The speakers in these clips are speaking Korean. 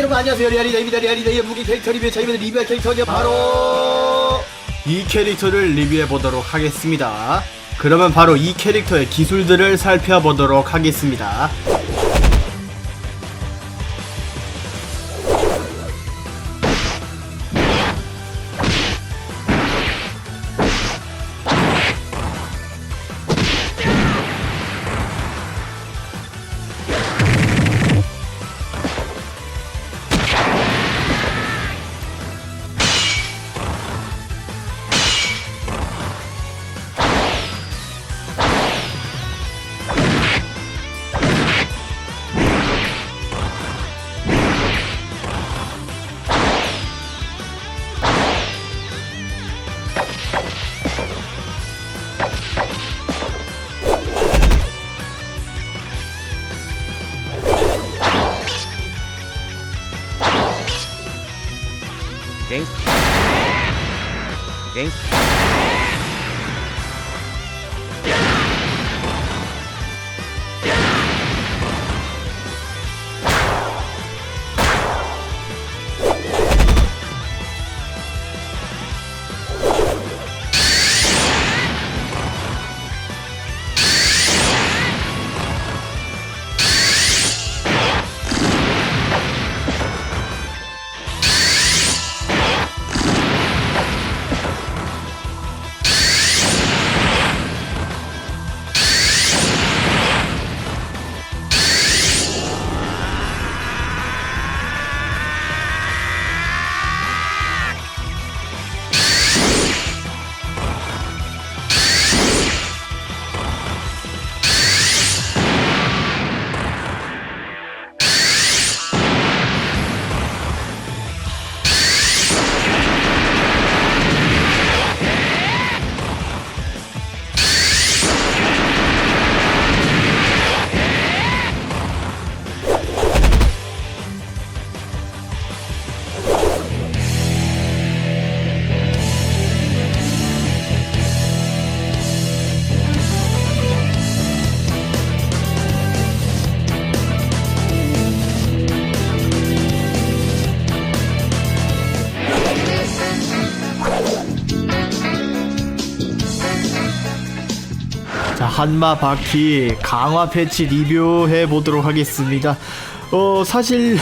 여러분 안녕하세요. 리아리다입니다. 리아리다의 무기 캐릭터 리뷰. 자 이번에 리뷰할 캐릭터는 바로 이 캐릭터를 리뷰해 보도록 하겠습니다. 그러면 바로 이 캐릭터의 기술들을 살펴보도록 하겠습니다 Gente. Gente. 자 한마 바퀴 강화 패치 리뷰해 보도록 하겠습니다. 어 사실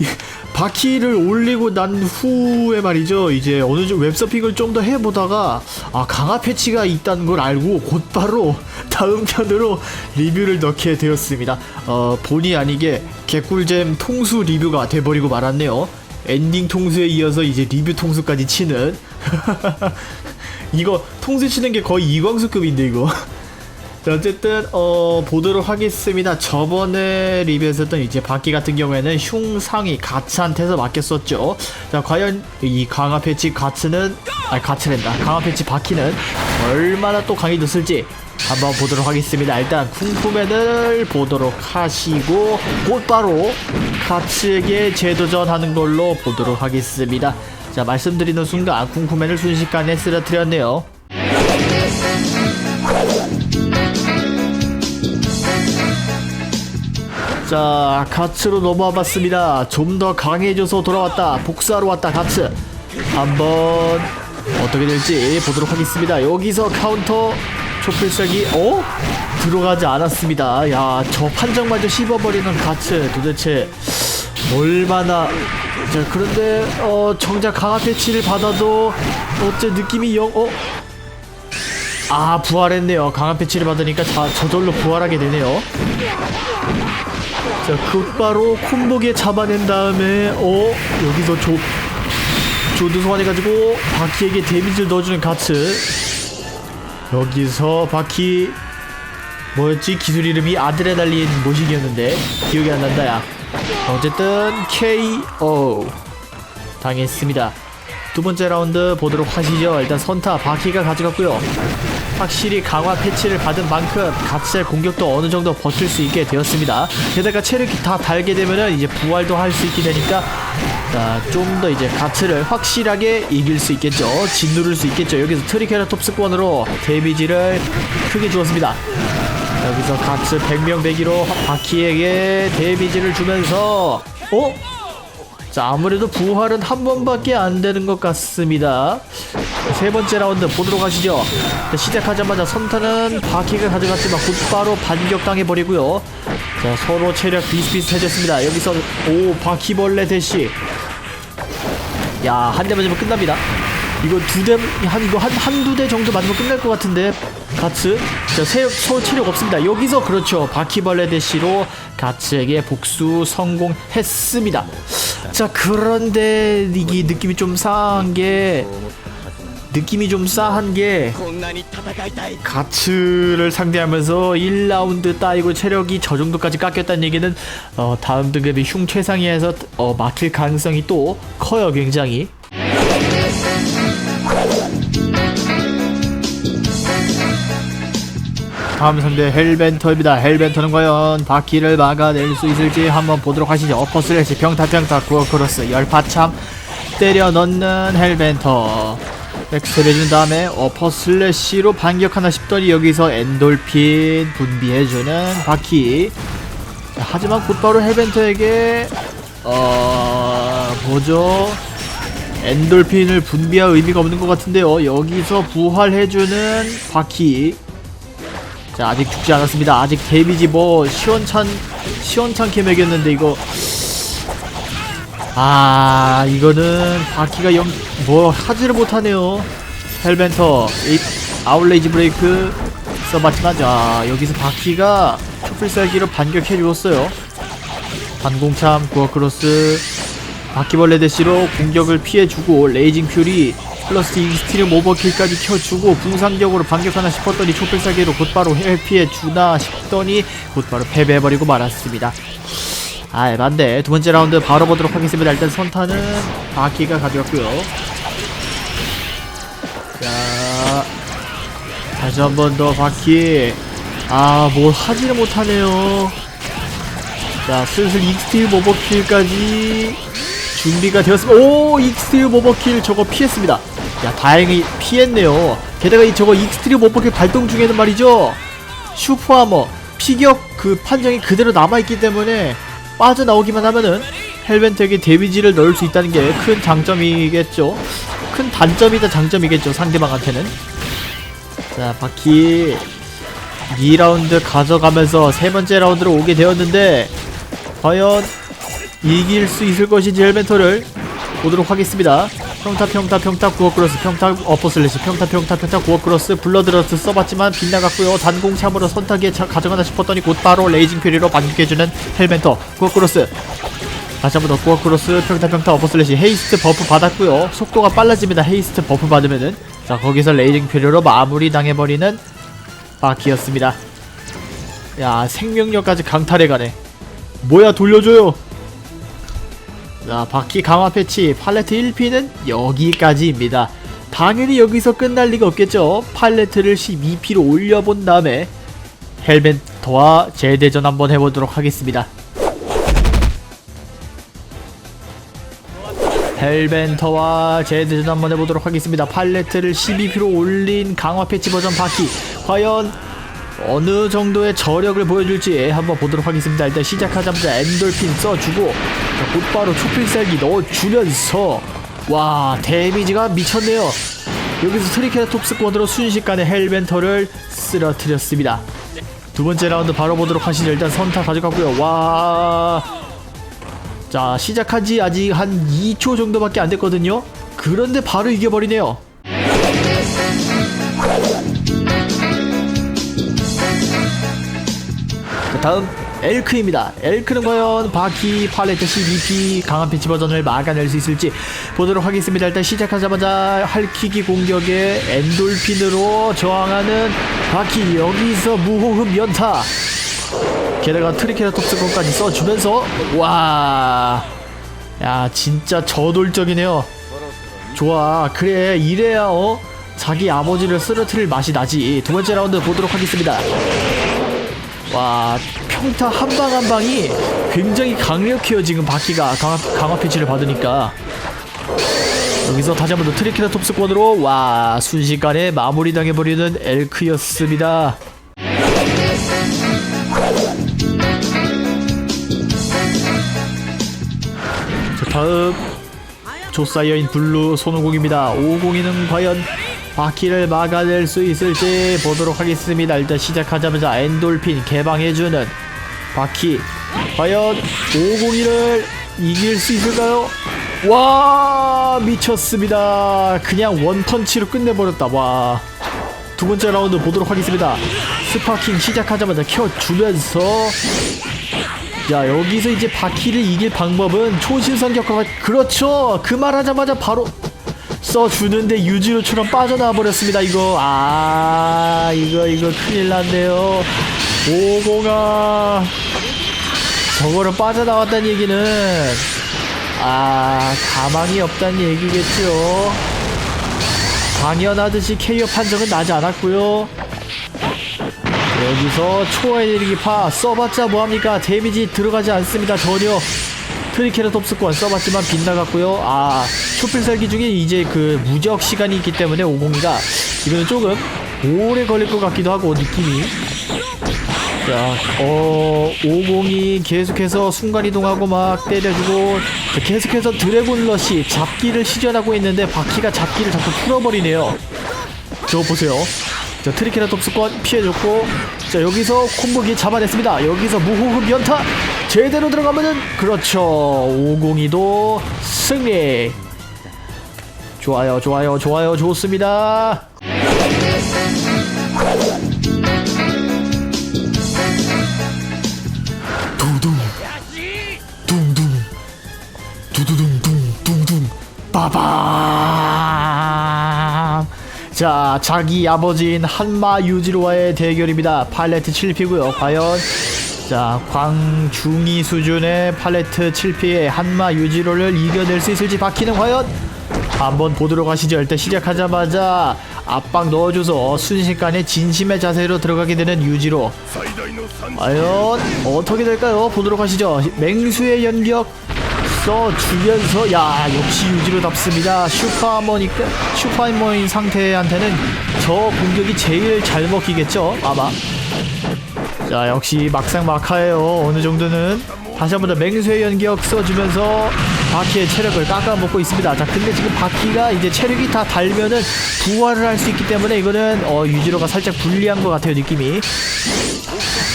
이 바퀴를 올리고 난 후에 말이죠. 이제 어느 정도 웹서핑을 좀 더 해보다가 아 강화 패치가 있다는 걸 알고 곧바로 다음 편으로 리뷰를 넣게 되었습니다. 어 본의 아니게 개꿀잼 통수 리뷰가 돼버리고 말았네요. 엔딩 통수에 이어서 이제 리뷰 통수까지 치는. 이거 통수 치는 게 거의 이광수급인데 이거 자, 어쨌든 어 보도록 하겠습니다. 저번에 리뷰했었던 이제 바퀴 같은 경우에는 흉상이 가츠한테서 맡겼었죠. 자, 과연 이 강화 패치 가츠는 아니 가츠랜다. 강화 패치 바퀴는 얼마나 또 강해졌을지 한번 보도록 하겠습니다. 일단 쿵푸맨을 보도록 하시고 곧바로 가츠에게 재도전하는 걸로 보도록 하겠습니다. 자, 말씀드리는 순간 쿵푸맨을 순식간에 쓰러뜨렸네요. 자, 가츠로 넘어와 봤습니다. 좀 더 강해져서 돌아왔다. 복수하러 왔다, 가츠. 한번 어떻게 될지 보도록 하겠습니다. 여기서 카운터 초필살기, 어? 들어가지 않았습니다. 야, 저 판정마저 씹어버리는 가츠. 도대체 얼마나. 자, 그런데, 어, 정작 강화 패치를 받아도 어째 느낌이 영, 어? 아, 부활했네요. 강화 패치를 받으니까 자, 저절로 부활하게 되네요. 자, 곧바로 콤보게 잡아낸 다음에, 어, 여기서 조, 조드 소환해가지고, 바퀴에게 데미지를 넣어주는 가츠. 여기서 바퀴, 뭐였지? 기술 이름이 아드레날린 모식이었는데, 기억이 안 난다, 야. 어쨌든, KO. 당했습니다. 두 번째 라운드 보도록 하시죠. 일단 선타 바퀴가 가져갔고요. 확실히 강화 패치를 받은 만큼 가츠의 공격도 어느 정도 버틸 수 있게 되었습니다. 게다가 체력이 다 달게 되면은 이제 부활도 할 수 있게 되니까 좀 더 이제 가츠를 확실하게 이길 수 있겠죠. 짓누를 수 있겠죠. 여기서 트리케라톱스권으로 데미지를 크게 주었습니다. 여기서 가츠 100명 대기로 바퀴에게 데미지를 주면서 어? 자 아무래도 부활은 한 번밖에 안 되는 것 같습니다. 세 번째 라운드 보도록 하시죠. 자, 시작하자마자 선타는 바퀴가 가져갔지만 곧바로 반격당해버리고요. 자 서로 체력 비슷비슷해졌습니다. 여기서 오 바퀴벌레 대시. 야한 대 맞으면 끝납니다. 이거 두 대 한 이거 한 한두 대 정도 맞으면 끝날 것 같은데 가츠? 자세 서로 체력 없습니다. 여기서 그렇죠. 바퀴벌레 대시로 가츠에게 복수 성공했습니다 자 그런데 이게 느낌이 좀 싸한 게 느낌이 좀 싸한 게 가츠를 상대하면서 1라운드 따이고 체력이 저 정도까지 깎였다는 얘기는 어, 다음 등급이 흉 최상위에서 어, 막힐 가능성이 또 커요 굉장히. 다음 상대 헬벤터입니다. 헬벤터는 과연 바퀴를 막아낼 수 있을지 한번 보도록 하시죠. 어퍼슬래시 평타평타 구어크로스 열파참 때려 넣는 헬벤터 백스텝 해준 다음에 어퍼슬래시로 반격하나 싶더니 여기서 엔돌핀 분비해주는 바퀴 자, 하지만 곧바로 헬벤터에게 어... 뭐죠? 엔돌핀을 분비할 의미가 없는 것 같은데요. 여기서 부활해주는 바퀴 자 아직 죽지 않았습니다. 아직 데미지 뭐 시원찬 시원찮게 매겼는데 이거. 아 이거는 바퀴가 영 뭐 하지를 못하네요. 헬벤터 이 아웃레이지 브레이크 써봤지만 자 여기서 바퀴가 촛불살기로 반격해 주었어요. 반공참 구어크로스 바퀴벌레 대시로 공격을 피해주고 레이징 퓨리 플러스 익스트림 오버킬까지 켜주고 분상격으로 반격하나 싶었더니 촛불살기로 곧바로 회피해 주나 싶더니 곧바로 패배해버리고 말았습니다. 아 에반데 두 번째 라운드 바로 보도록 하겠습니다. 일단 선타는 바퀴가 가져왔고요. 자 다시 한 번 더 바퀴 아 뭘 하지를 못하네요. 자 슬슬 익스트림 오버킬까지 준비가 되었습니다. 오 익스트림 오버킬 저거 피했습니다. 야 다행히 피했네요. 게다가 이 저거 익스트림 오버킬 발동 중에는 말이죠. 슈퍼하머 피격 그 판정이 그대로 남아있기 때문에 빠져나오기만 하면은 헬벤트에게 데미지를 넣을 수 있다는 게 큰 장점이겠죠. 큰 단점이다 장점이겠죠 상대방한테는. 자 바퀴 2라운드 가져가면서 세 번째 라운드로 오게 되었는데 과연 이길 수 있을 것인지 헬벤터를 보도록 하겠습니다. 평타 평타 평타 구어크로스 평타 어퍼슬래시 평타 평타 평타 구어크로스 블러드러스 써봤지만 빗나갔고요. 단공참으로 선타기에 차- 가져가나 싶었더니 곧바로 레이징 퓨리로 반격해주는 헬벤터 구어크로스 다시 한 번 더 구어크로스 평타 평타 어퍼슬래시 헤이스트 버프 받았고요. 속도가 빨라집니다. 헤이스트 버프 받으면은 자 거기서 레이징 퓨리로 마무리 당해버리는 바퀴였습니다. 야 생명력까지 강탈해가네. 뭐야 돌려줘요. 자, 바퀴 강화 패치 팔레트 1P는 여기까지입니다. 당연히 여기서 끝날 리가 없겠죠. 팔레트를 12P로 올려본 다음에 헬벤터와 재대전 한번 해보도록 하겠습니다. 헬벤터와 재대전 한번 해보도록 하겠습니다. 팔레트를 12P로 올린 강화 패치 버전 바퀴 과연 어느 정도의 저력을 보여줄지 한번 보도록 하겠습니다. 일단 시작하자마자 엔돌핀 써주고 자, 곧바로 초필살기 넣어주면서 와 데미지가 미쳤네요. 여기서 트리케라톱스권으로 순식간에 헬벤터를 쓰러뜨렸습니다. 두 번째 라운드 바로 보도록 하시죠. 일단 선타 가져가고요. 와. 자, 시작한 지 아직 한 2초 정도밖에 안 됐거든요. 그런데 바로 이겨버리네요. 다음 엘크입니다. 엘크는 과연 바퀴 팔레트 12P 강한 패치 버전을 막아낼 수 있을지 보도록 하겠습니다. 일단 시작하자마자 할퀴기 공격에 엔돌핀으로 저항하는 바퀴 여기서 무호흡 연타 게다가 트리케라톱스건까지 써주면서 와. 야 진짜 저돌적이네요. 좋아 그래 이래야 어 자기 아버지를 쓰러뜨릴 맛이 나지 두 번째 라운드 보도록 하겠습니다. 와 평타 한 방 한 방이 굉장히 강력해요 지금 바퀴가. 강화, 강화 패치를 받으니까. 여기서 다시 한번 더 트리케라톱스권으로 와 순식간에 마무리 당해버리는 엘크였습니다. 자, 다음 조사이어인 블루 손오공입니다. 502는 과연 바퀴를 막아낼 수 있을지 보도록 하겠습니다. 일단 시작하자마자 엔돌핀 개방해주는 바퀴 과연 502를 이길 수 있을까요? 와 미쳤습니다. 그냥 원펀치로 끝내버렸다. 와. 두 번째 라운드 보도록 하겠습니다. 스파킹 시작하자마자 켜주면서 자 여기서 이제 바퀴를 이길 방법은 초신성 격화가 그렇죠 그 말하자마자 바로 써주는데 유지로처럼 빠져나와 버렸습니다 이거. 아 이거 이거 큰일 났네요. 오공아 저거로 빠져나왔다는 얘기는 아 가망이 없다는 얘기겠죠. 당연하듯이 KO 판정은 나지 않았고요. 여기서 초에너지파 써봤자 뭐합니까? 데미지 들어가지 않습니다 전혀 트리케라톱스권 써봤지만 빗나갔고요. 아 초필살기 중에 이제 그 무적 시간이 있기 때문에 502가 이거는 조금 오래 걸릴 것 같기도 하고 느낌이. 자, 어, 502 계속해서 순간이동하고 막 때려주고 자, 계속해서 드래곤 러시 잡기를 시전하고 있는데 바퀴가 잡기를 자꾸 풀어버리네요. 저거 보세요 자 트리케라톱스권 피해줬고 자 여기서 콤보기 잡아냈습니다. 여기서 무호흡 연타. 제대로 들어가면은 그렇죠. 502도 승리. 좋아요 좋아요 좋아요. 좋습니다. 두둥 둥둥. 두두둥둥 둥둥. 빠밤 자 자기 아버지인 한마 유지로와의 대결입니다. 팔레트 7피고요. 과연 자 광중이 수준의 팔레트 7피의 한마 유지로를 이겨낼 수 있을지 바퀴는 과연? 한번 보도록 하시죠. 일단 시작하자마자 압박 넣어줘서 순식간에 진심의 자세로 들어가게 되는 유지로. 과연 어떻게 될까요? 보도록 하시죠. 맹수의 연격 써주면서 야 역시 유지로답습니다. 슈퍼하머니 슈퍼하머니 상태한테는 저 공격이 제일 잘 먹히겠죠 아마. 자 역시 막상 막하예요. 어느 정도는. 다시 한번 더 맹수의 연격 써주면서 바퀴의 체력을 깎아먹고 있습니다. 자 근데 지금 바퀴가 이제 체력이 다 달면은 부활을 할 수 있기 때문에 이거는 어 유지로가 살짝 불리한 것 같아요 느낌이.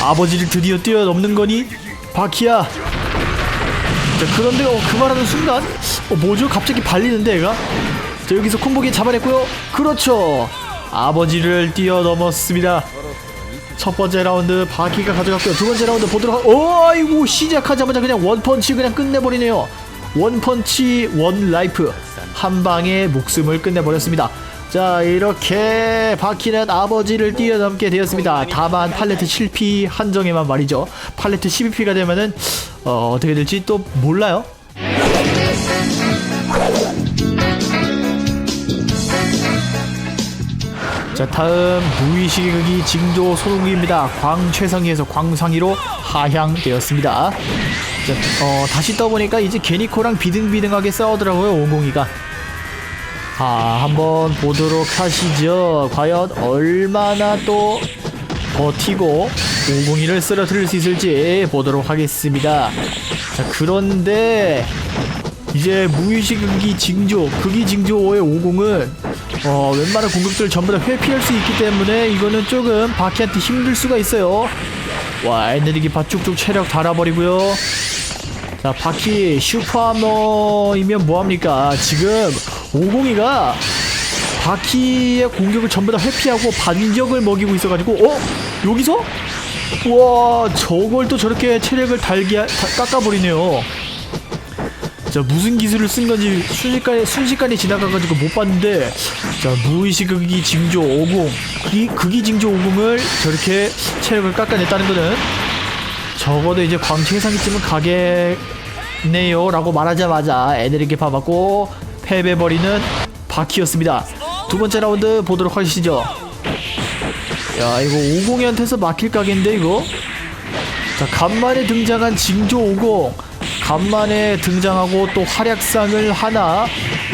아버지를 드디어 뛰어넘는 거니? 바퀴야 자 그런데 어, 그 말하는 순간 어 뭐죠? 갑자기 발리는데 얘가? 자 여기서 콤보기 잡아냈고요. 그렇죠. 아버지를 뛰어넘었습니다. 첫 번째 라운드 바퀴가 가져갔고요. 두 번째 라운드 보도록 하... 어 아이고 시작하자마자 그냥 원펀치 그냥 끝내버리네요. 원펀치 원 라이프. 한 방에 목숨을 끝내버렸습니다. 자 이렇게 바퀴는 아버지를 뛰어넘게 되었습니다. 다만 팔레트 7P 한정에만 말이죠. 팔레트 12P가 되면은 어, 어떻게 될지 또 몰라요. 자 다음 무의식의 극이 징조 소동기입니다. 광최상위에서 광상위로 하향되었습니다. 자, 어, 다시 떠보니까 이제 게니코랑 비등비등하게 싸우더라고요 502가. 아 한번 보도록 하시죠. 과연 얼마나 또 버티고 502를 쓰러뜨릴 수 있을지 보도록 하겠습니다 자 그런데 이제 무의식 극이 징조 극이 징조의 50은 어 웬만한 공격들을 전부 다 회피할 수 있기 때문에 이거는 조금 바퀴한테 힘들 수가 있어요 와 에너지 바 쭉쭉 체력 달아버리고요 자 바퀴 슈퍼하머이면 뭐합니까 지금 502가 바퀴의 공격을 전부 다 회피하고 반격을 먹이고 있어가지고 어? 여기서? 와 저걸 또 저렇게 체력을 다- 깎아버리네요. 자 무슨 기술을 쓴 건지 순식간에 순식간에 지나가가지고 못 봤는데 자 무의식 극이 징조 50 극이, 극이 징조 50을 저렇게 체력을 깎아냈다는 거는 적어도 이제 광채상이쯤은 가겠네요 라고 말하자마자 에너지 파받고 패배버리는 바퀴였습니다. 두 번째 라운드 보도록 하시죠 야 이거 50이한테서 막힐 각인데 이거? 자 간만에 등장한 징조 50 간만에 등장하고 또 활약상을 하나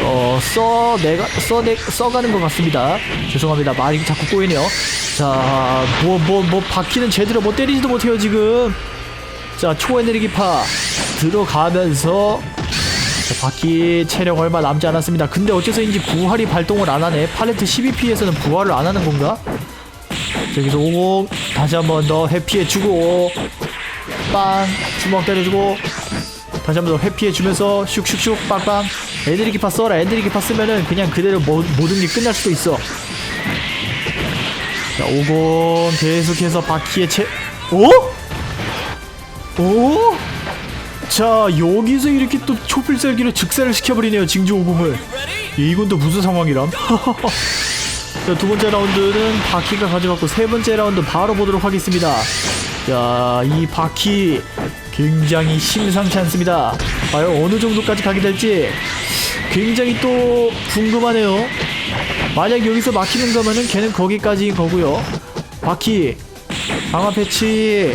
어 써 내가 써내 써가는 것 같습니다. 죄송합니다. 말이 자꾸 꼬이네요. 자 뭐 뭐뭐 바퀴는 제대로 못 때리지도 못해요 지금. 자 초에너지파 들어가면서. 자, 바퀴 체력 얼마 남지 않았습니다. 근데 어째서인지 부활이 발동을 안 하네. 팔레트 12P에서는 부활을 안 하는 건가? 저기서 오공 다시 한번 더 회피해주고 빵 주먹 때려주고 다시 한번 더 회피해주면서 슉슉슉 빵빵 애드리기파 써라 애드리기파 쓰면은 그냥 그대로 모, 모든 게 끝날 수도 있어 자 오공 계속해서 바퀴에 채 오? 오? 자 여기서 이렇게 또 초필살기로 즉사를 시켜버리네요 징조 오공을 이건 또 무슨 상황이람? 자, 두 번째 라운드는 바퀴가 가져갔고 세 번째 라운드 바로 보도록 하겠습니다. 자, 이 바퀴 굉장히 심상치 않습니다. 과연 어느 정도까지 가게 될지 굉장히 또 궁금하네요. 만약 여기서 막히는 거면은 걔는 거기까지인 거고요. 바퀴 강화 패치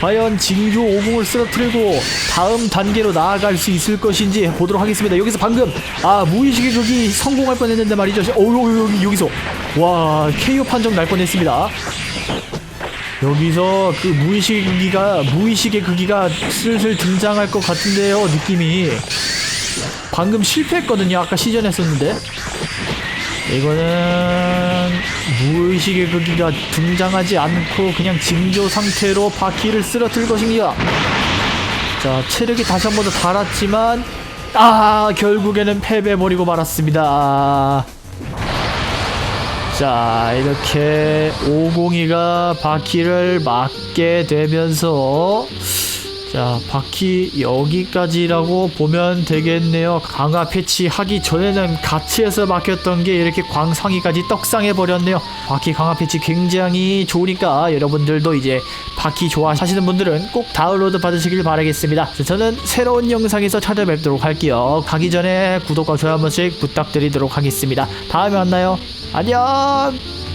과연 징조 50을 쓰러뜨리고 다음 단계로 나아갈 수 있을 것인지 보도록 하겠습니다. 여기서 방금 아 무의식의 극이 성공할 뻔했는데 말이죠. 어우 여기 여기서 와 KO 판정 날 뻔했습니다. 여기서 그 무의식의 극이가 무의식의 극이가 슬슬 등장할 것 같은데요. 느낌이 방금 실패했거든요. 아까 시전 했었는데 이거는 무의식의 극기가 등장하지 않고 그냥 징조 상태로 바퀴를 쓰러뜨릴 것입니다. 자, 체력이 다시 한 번 더 달았지만 아, 결국에는 패배해버리고 말았습니다. 자, 이렇게 502가 바퀴를 맞게 되면서 자, 바퀴 여기까지라고 보면 되겠네요. 강화 패치하기 전에는 가치에서 막혔던 게 이렇게 광상이까지 떡상해 버렸네요. 바퀴 강화 패치 굉장히 좋으니까 여러분들도 이제 바퀴 좋아하시는 분들은 꼭 다운로드 받으시길 바라겠습니다. 자, 저는 새로운 영상에서 찾아뵙도록 할게요. 가기 전에 구독과 좋아요 한 번씩 부탁드리도록 하겠습니다. 다음에 만나요. 안녕!